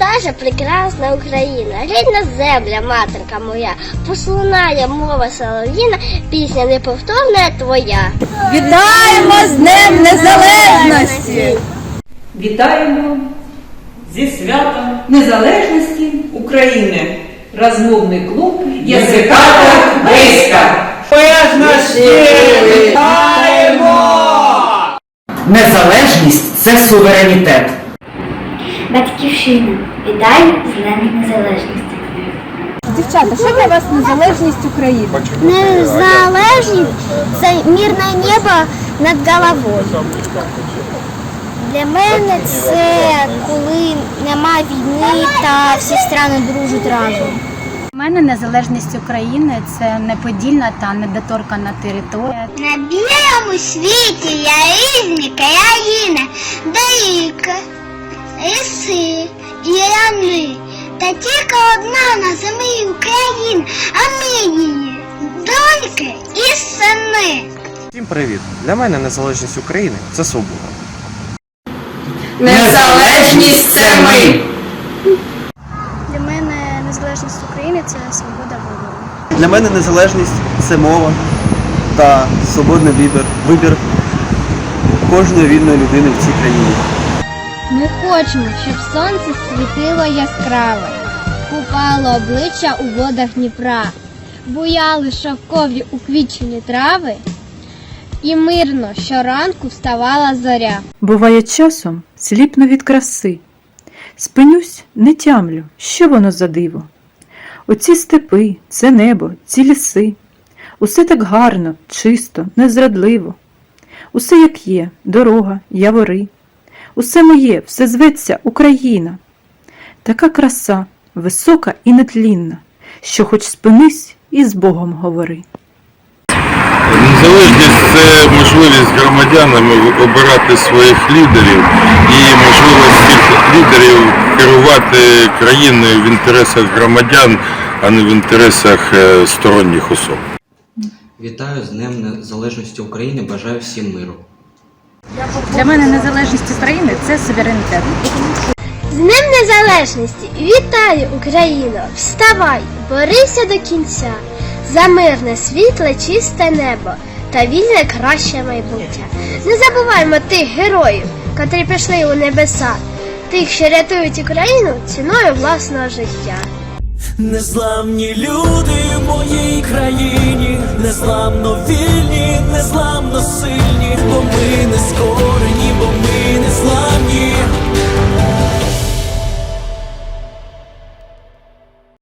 наша прекрасна Україна, рідна земля, матерка моя, послунає мова солов'їна, пісня неповторна твоя. Вітаємо з Днем Незалежності! Вітаємо зі святом Незалежності України. Розмовний клуб Язиката Близька. Незалежність це суверенітет. Батьківщина, вітаю з Днем Незалежності. Дівчата, що для вас незалежність України? Незалежність це мирне небо над головою. Для мене це коли нема війни та всі країни дружать разом. У мене незалежність України це неподільна та недоторкана територія. На білому світі є різні країни, Даліка, ліси і рани. Та тільки одна на землі Україна, а ми її доньки і сини. Всім привіт! Для мене незалежність України це свобода. Незалежність це ми! Для мене незалежність України це свобода вибору. Для мене незалежність це мова та свободний вибір, вибір кожної вільної людини в цій країні. Ми хочемо, щоб сонце світило яскраве, купало обличчя у водах Дніпра, буяли шовкові уквічені трави, і мирно щоранку вставала зоря. Буває часом сліпну від краси. Спинюсь, не тямлю, що воно за диво. Оці степи, це небо, ці ліси. Усе так гарно, чисто, незрадливо. Усе як є, дорога, явори. Усе моє, все зветься Україна. Така краса, висока і нетлінна, що хоч спинись і з Богом говори. Незалежність це можливість громадянами обирати своїх лідерів і можливість цих лідерів керувати країною в інтересах громадян, а не в інтересах е, сторонніх особ. Вітаю з Днем Незалежності України. Бажаю всім миру. Для мене незалежність України це суверенітет. З Днем Незалежності вітаю Україно! Вставай, борися до кінця за мирне, світле, чисте небо та вільне краще майбуття. Не забуваймо тих героїв, котрі пішли у небеса, тих, що рятують Україну ціною власного життя. Незламні люди в моїй країні, незламно вільні, незламно сильні, with the score